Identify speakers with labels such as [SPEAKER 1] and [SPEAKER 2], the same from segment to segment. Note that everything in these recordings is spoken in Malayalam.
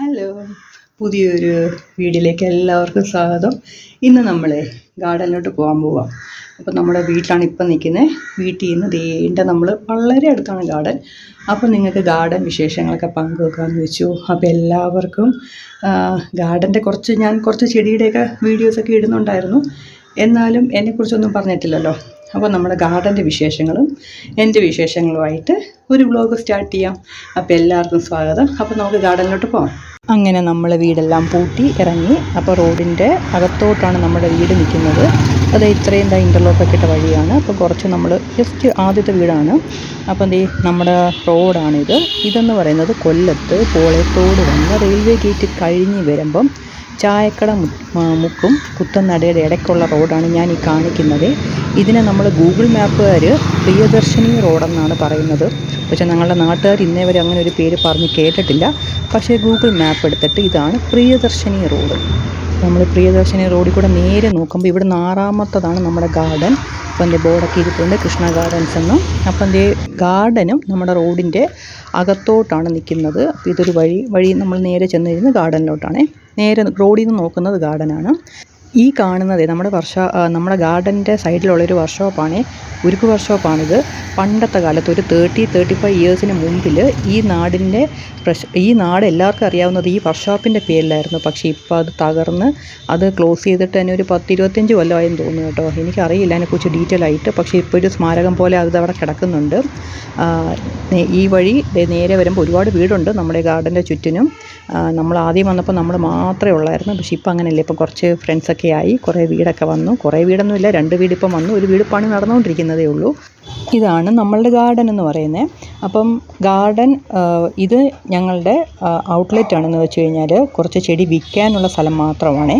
[SPEAKER 1] ഹലോ പുതിയൊരു വീഡിയോയിലേക്ക് എല്ലാവർക്കും സ്വാഗതം ഇന്ന് നമ്മൾ ഗാർഡനിലോട്ട് പോകാൻ പോവാം അപ്പോൾ നമ്മുടെ വീട്ടിലാണ് ഇപ്പം നിൽക്കുന്നത് വീട്ടിൽ നിന്ന് ദേണ്ട നമ്മൾ വളരെ അടുത്താണ് ഗാർഡൻ അപ്പോൾ നിങ്ങൾക്ക് ഗാർഡൻ വിശേഷങ്ങളൊക്കെ പങ്കുവെക്കാമെന്ന് വെച്ചു അപ്പോൾ എല്ലാവർക്കും ഗാർഡൻ്റെ കുറച്ച് ഞാൻ കുറച്ച് ചെടിയുടെയൊക്കെ വീഡിയോസൊക്കെ ഇടുന്നുണ്ടായിരുന്നു എന്നാലും എന്നെക്കുറിച്ചൊന്നും പറഞ്ഞിട്ടില്ലല്ലോ അപ്പോൾ നമ്മുടെ ഗാർഡൻ്റെ വിശേഷങ്ങളും എൻ്റെ വിശേഷങ്ങളുമായിട്ട് ഒരു വ്ലോഗ് സ്റ്റാർട്ട് ചെയ്യാം അപ്പോൾ എല്ലാവർക്കും സ്വാഗതം അപ്പോൾ നമുക്ക് ഗാർഡനിലോട്ട് പോകാം അങ്ങനെ നമ്മൾ വീടെല്ലാം പൂട്ടി ഇറങ്ങി അപ്പോൾ റോഡിൻ്റെ അകത്തോട്ടാണ് നമ്മുടെ വീട് നിൽക്കുന്നത് അത് ഇത്രയും ദാ ഇൻ്റർലോക്കൊക്കെ ഇട്ട വഴിയാണ് അപ്പോൾ കുറച്ച് നമ്മൾ ജസ്റ്റ് ആദ്യത്തെ വീടാണ് അപ്പോൾ ഈ നമ്മുടെ റോഡാണിത് ഇതെന്ന് പറയുന്നത് കൊല്ലത്ത് പോളയത്തോട് വന്ന് റെയിൽവേ ഗേറ്റ് കഴിഞ്ഞ് വരുമ്പം ചായക്കട മുക്കും കുത്തനടയുടെ ഇടയ്ക്കുള്ള റോഡാണ് ഞാൻ ഈ കാണിക്കുന്നത് ഇതിനെ നമ്മൾ ഗൂഗിൾ മാപ്പുകാർ പ്രിയദർശിനി റോഡെന്നാണ് പറയുന്നത് പക്ഷേ ഞങ്ങളുടെ നാട്ടുകാർ ഇന്നേ വരെ അങ്ങനെ ഒരു പേര് പറഞ്ഞ് കേട്ടിട്ടില്ല പക്ഷേ ഗൂഗിൾ മാപ്പ് എടുത്തിട്ട് ഇതാണ് പ്രിയദർശിനി റോഡ് നമ്മൾ പ്രിയദർശിനി റോഡിൽ കൂടെ നേരെ നോക്കുമ്പോൾ ഇവിടുന്ന് ആറാമത്തതാണ് നമ്മുടെ ഗാർഡൻ അപ്പൻ്റെ ബോർഡൊക്കെ ഇരിപ്പുണ്ട് കൃഷ്ണ ഗാർഡൻസ് എന്ന് അപ്പൻ്റെ ഗാർഡനും നമ്മുടെ റോഡിൻ്റെ അകത്തോട്ടാണ് നിൽക്കുന്നത് ഇതൊരു വഴി വഴി നമ്മൾ നേരെ ചെന്ന് കഴിയുന്നത് ഗാർഡനിലോട്ടാണ് നേരെ റോഡിൽ നിന്ന് നോക്കുന്നത് ഗാർഡനാണ് ഈ കാണുന്നത് നമ്മുടെ വർഷ നമ്മുടെ ഗാർഡൻ്റെ സൈഡിലുള്ളൊരു വർക്ക്ഷോപ്പാണ് ഉരുക്ക് വർക്ക്ഷോപ്പാണിത് പണ്ടത്തെ കാലത്ത് ഒരു തേർട്ടി തേർട്ടി ഫൈവ് ഇയേഴ്സിന് മുമ്പിൽ ഈ നാടിൻ്റെ പ്രശ് ഈ നാട് എല്ലാവർക്കും അറിയാവുന്നത് ഈ വർക്ക്ഷോപ്പിൻ്റെ പേരിലായിരുന്നു പക്ഷേ ഇപ്പോൾ അത് തകർന്ന് അത് ക്ലോസ് ചെയ്തിട്ട് തന്നെ ഒരു പത്ത് ഇരുപത്തഞ്ച് കൊല്ലമായെന്ന് തോന്നുന്നു കേട്ടോ എനിക്കറിയില്ല അതിനെക്കുറിച്ച് ഡീറ്റെയിൽ ആയിട്ട് പക്ഷേ ഇപ്പോൾ ഒരു സ്മാരകം പോലെ അത് അവിടെ കിടക്കുന്നുണ്ട് ഈ വഴി നേരെ വരുമ്പോൾ ഒരുപാട് വീടുണ്ട് നമ്മുടെ ഗാർഡൻ്റെ ചുറ്റിനും നമ്മൾ ആദ്യം വന്നപ്പോൾ നമ്മൾ മാത്രമേ ഉള്ളായിരുന്നു പക്ഷേ ഇപ്പോൾ അങ്ങനെയല്ലേ ഇപ്പോൾ കുറച്ച് ഫ്രണ്ട്സ് ഒക്കെ ആയി കുറേ വീടൊക്കെ വന്നു കുറേ വീടൊന്നുമില്ല രണ്ട് വീടിപ്പം വന്നു ഒരു വീട് പണി നടന്നുകൊണ്ടിരിക്കുന്നതേ ഉള്ളൂ ഇതാണ് നമ്മളുടെ ഗാർഡൻ എന്ന് പറയുന്നത് അപ്പം ഗാർഡൻ ഇത് ഞങ്ങളുടെ ഔട്ട്ലെറ്റ് ആണെന്ന് വെച്ച് കഴിഞ്ഞാൽ കുറച്ച് ചെടി വിൽക്കാനുള്ള സ്ഥലം മാത്രമാണ്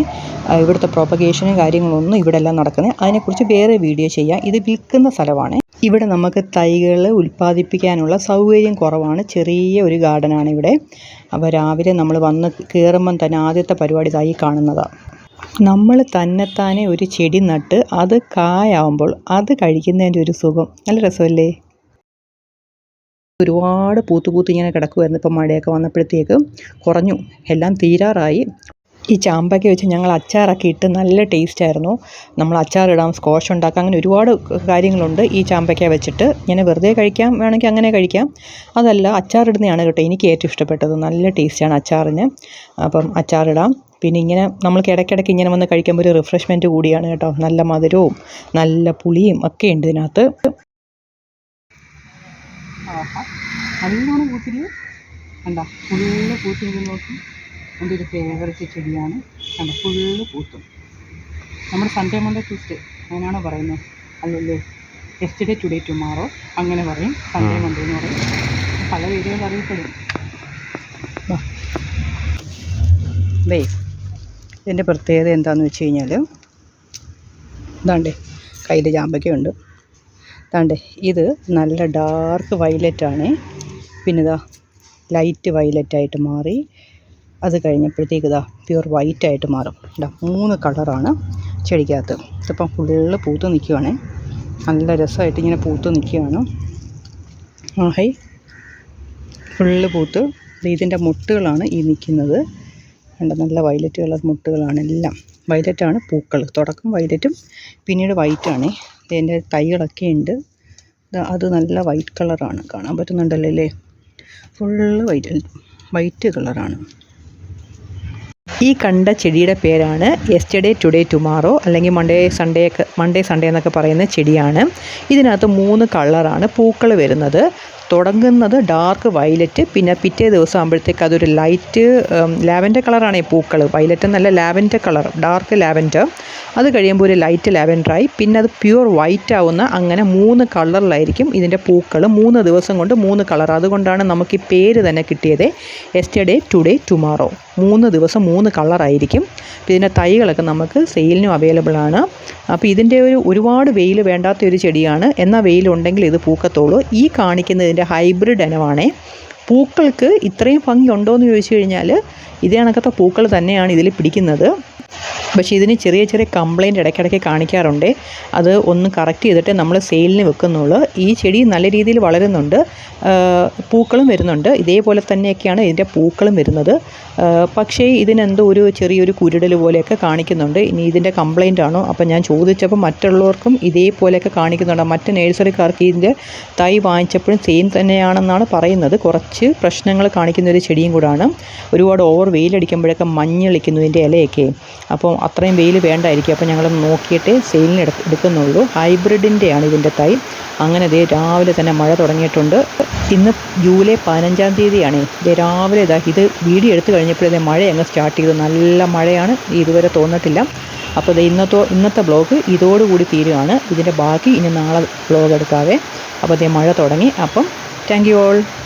[SPEAKER 1] ഇവിടുത്തെ പ്രൊപ്പഗേഷനും കാര്യങ്ങളൊന്നും ഇവിടെ എല്ലാം നടക്കുന്നത് അതിനെക്കുറിച്ച് വേറെ വീഡിയോ ചെയ്യാം ഇത് വിൽക്കുന്ന സ്ഥലമാണ് ഇവിടെ നമുക്ക് തൈകൾ ഉൽപ്പാദിപ്പിക്കാനുള്ള സൗകര്യം കുറവാണ് ചെറിയ ഒരു ഗാർഡനാണ് ഇവിടെ അപ്പോൾ രാവിലെ നമ്മൾ വന്ന് കയറുമ്പം തന്നെ ആദ്യത്തെ പരിപാടി തൈ കാണുന്നതാണ് നമ്മൾ തന്നെത്താനെ ഒരു ചെടി നട്ട് അത് കായാവുമ്പോൾ അത് കഴിക്കുന്നതിൻ്റെ ഒരു സുഖം നല്ല രസമല്ലേ ഒരുപാട് പൂത്ത് പൂത്ത് ഇങ്ങനെ കിടക്കുമായിരുന്നു ഇപ്പം മഴയൊക്കെ വന്നപ്പോഴത്തേക്കും കുറഞ്ഞു എല്ലാം തീരാറായി ഈ ചാമ്പയ്ക്ക വെച്ച് ഞങ്ങൾ അച്ചാറൊക്കെ ഇട്ട് നല്ല ടേസ്റ്റ് ആയിരുന്നു നമ്മൾ അച്ചാറിടാം സ്കോഷ് ഉണ്ടാക്കാം അങ്ങനെ ഒരുപാട് കാര്യങ്ങളുണ്ട് ഈ ചാമ്പയ്ക്ക വെച്ചിട്ട് ഇങ്ങനെ വെറുതെ കഴിക്കാം വേണമെങ്കിൽ അങ്ങനെ കഴിക്കാം അതല്ല അച്ചാറിടുന്നതാണ് കേട്ടോ എനിക്ക് ഏറ്റവും ഇഷ്ടപ്പെട്ടത് നല്ല ടേസ്റ്റാണ് അച്ചാറിന് അപ്പം അച്ചാറിടാം പിന്നെ ഇങ്ങനെ നമ്മൾക്ക് ഇടയ്ക്കിടയ്ക്ക് ഇങ്ങനെ വന്ന് കഴിക്കുമ്പോൾ ഒരു റിഫ്രഷ്മെൻറ്റ് കൂടിയാണ് കേട്ടോ നല്ല മധുരവും നല്ല പുളിയും ഒക്കെ ഉണ്ട് ഇതിനകത്ത് നല്ലോണം നോക്കി പൂത്തും നമ്മുടെ സൺഡേ മൺഡേ ട്യൂസ്ഡേ അങ്ങനെയാണോ പറയുന്നത് അല്ലല്ലേ യെസ്റ്റർഡേ ടുഡേ ടുമാറോ അങ്ങനെ പറയും സൺഡേ മൺഡേ എന്ന് പറയും പല പേരുകൾ അറിയപ്പെടും ദേ ഇതിൻ്റെ പ്രത്യേകത എന്താണെന്ന് വെച്ച് കഴിഞ്ഞാൽ ഇതാണ്ടേ കയ്യിൽ ജാമ്പയ്ക്കുണ്ട് ഇതാണ്ടേ ഇത് നല്ല ഡാർക്ക് ആണ് പിന്നെ ഇതാ ലൈറ്റ് വയലറ്റായിട്ട് മാറി അത് കഴിഞ്ഞപ്പോഴത്തേക്ക് ഇതാ പ്യുർ വൈറ്റായിട്ട് മാറും ഇതാ മൂന്ന് കളറാണ് ചെടിക്കകത്ത് ഇതിപ്പം ഫുള്ള് പൂത്ത് നിൽക്കുകയാണ് നല്ല രസമായിട്ട് ഇങ്ങനെ പൂത്ത് നിൽക്കുകയാണ് ഹൈ ഫുള്ള് പൂത്ത് ഇതിൻ്റെ മുട്ടുകളാണ് ഈ നിൽക്കുന്നത് കണ്ട നല്ല വയലറ്റ് കളർ മുട്ടുകളാണ് എല്ലാം ആണ് പൂക്കൾ തുടക്കം വയലറ്റും പിന്നീട് വൈറ്റാണേ ഇതിൻ്റെ തൈകളൊക്കെ ഉണ്ട് അത് നല്ല വൈറ്റ് കളറാണ് കാണാൻ പറ്റുന്നുണ്ടല്ലോ അല്ലേ ഫുള്ള് വൈറ്റ് വൈറ്റ് കളറാണ് ഈ കണ്ട ചെടിയുടെ പേരാണ് യെസ്റ്റർഡേ ടുഡേ ടുമാറോ അല്ലെങ്കിൽ മൺഡേ സൺഡേ ഒക്കെ മൺഡേ സൺഡേ എന്നൊക്കെ പറയുന്ന ചെടിയാണ് ഇതിനകത്ത് മൂന്ന് കളറാണ് പൂക്കൾ വരുന്നത് തുടങ്ങുന്നത് ഡാർക്ക് വയലറ്റ് പിന്നെ പിറ്റേ ദിവസം ആകുമ്പോഴത്തേക്ക് അതൊരു ലൈറ്റ് ലാവൻഡർ കളറാണ് ഈ പൂക്കൾ വയലറ്റ് നല്ല ലാവൻഡർ കളർ ഡാർക്ക് ലാവൻഡർ അത് കഴിയുമ്പോൾ ഒരു ലൈറ്റ് ലാവൻഡറായി പിന്നെ അത് പ്യുർ വൈറ്റ് ആവുന്ന അങ്ങനെ മൂന്ന് കളറിലായിരിക്കും ഇതിൻ്റെ പൂക്കൾ മൂന്ന് ദിവസം കൊണ്ട് മൂന്ന് കളർ അതുകൊണ്ടാണ് നമുക്ക് ഈ പേര് തന്നെ കിട്ടിയത് എസ്റ്റർഡേ ടുഡേ ടുമാറോ മൂന്ന് ദിവസം മൂന്ന് കളറായിരിക്കും അപ്പോൾ ഇതിൻ്റെ തൈകളൊക്കെ നമുക്ക് സെയിലിനും അവൈലബിൾ ആണ് അപ്പോൾ ഇതിൻ്റെ ഒരു ഒരുപാട് വെയിൽ വേണ്ടാത്ത ഒരു ചെടിയാണ് എന്നാൽ വെയിലുണ്ടെങ്കിൽ ഇത് പൂക്കത്തുള്ളൂ ഈ കാണിക്കുന്നതിൻ്റെ ഹൈബ്രിഡ് ഇനമാണേ പൂക്കൾക്ക് ഇത്രയും ഭംഗി ഉണ്ടോ എന്ന് ചോദിച്ചു കഴിഞ്ഞാൽ ഇതേ കണക്കത്തെ പൂക്കൾ തന്നെയാണ് ഇതിൽ പിടിക്കുന്നത് പക്ഷേ ഇതിന് ചെറിയ ചെറിയ കംപ്ലൈൻറ്റ് ഇടയ്ക്കിടയ്ക്ക് കാണിക്കാറുണ്ട് അത് ഒന്ന് കറക്റ്റ് ചെയ്തിട്ട് നമ്മൾ സെയിലിന് വെക്കുന്നുള്ളൂ ഈ ചെടി നല്ല രീതിയിൽ വളരുന്നുണ്ട് പൂക്കളും വരുന്നുണ്ട് ഇതേപോലെ തന്നെയൊക്കെയാണ് ഇതിൻ്റെ പൂക്കളും വരുന്നത് പക്ഷേ ഇതിനെന്തോ ഒരു ചെറിയൊരു കുരുടൽ പോലെയൊക്കെ കാണിക്കുന്നുണ്ട് ഇനി ഇതിൻ്റെ കംപ്ലൈൻ്റ് ആണോ അപ്പം ഞാൻ ചോദിച്ചപ്പോൾ മറ്റുള്ളവർക്കും ഇതേപോലെയൊക്കെ കാണിക്കുന്നുണ്ട് മറ്റ് നേഴ്സറിക്കാർക്ക് ഇതിൻ്റെ തൈ വാങ്ങിച്ചപ്പോഴും സെയിം തന്നെയാണെന്നാണ് പറയുന്നത് കുറച്ച് പ്രശ്നങ്ങൾ കാണിക്കുന്ന ഒരു ചെടിയും കൂടാണ് ഒരുപാട് ഓവർ വെയിലടിക്കുമ്പോഴൊക്കെ മഞ്ഞളിക്കുന്നു ഇതിൻ്റെ ഇലയൊക്കെ അപ്പോൾ അത്രയും വെയിൽ വേണ്ടായിരിക്കും അപ്പോൾ ഞങ്ങൾ നോക്കിയിട്ട് സെയിലിന് എടു എടുക്കുന്നുള്ളൂ ഹൈബ്രിഡിൻ്റെയാണ് ഇതിൻ്റെ തൈ അങ്ങനെ ദേ രാവിലെ തന്നെ മഴ തുടങ്ങിയിട്ടുണ്ട് ഇന്ന് ജൂലൈ പതിനഞ്ചാം തീയതിയാണ് ദേ രാവിലെ ഇതാ ഇത് വീഡിയോ എടുത്തു കഴിഞ്ഞപ്പോഴേ മഴ അങ്ങ് സ്റ്റാർട്ട് ചെയ്തു നല്ല മഴയാണ് ഇതുവരെ തോന്നത്തില്ല അപ്പോൾ ഇത് ഇന്നത്തെ ഇന്നത്തെ ബ്ലോഗ് ഇതോടുകൂടി തീരുകയാണ് ഇതിൻ്റെ ബാക്കി ഇനി നാളെ ബ്ലോഗ് എടുക്കാവേ അപ്പോൾ ഇതേ മഴ തുടങ്ങി അപ്പം താങ്ക് യു ഓൾ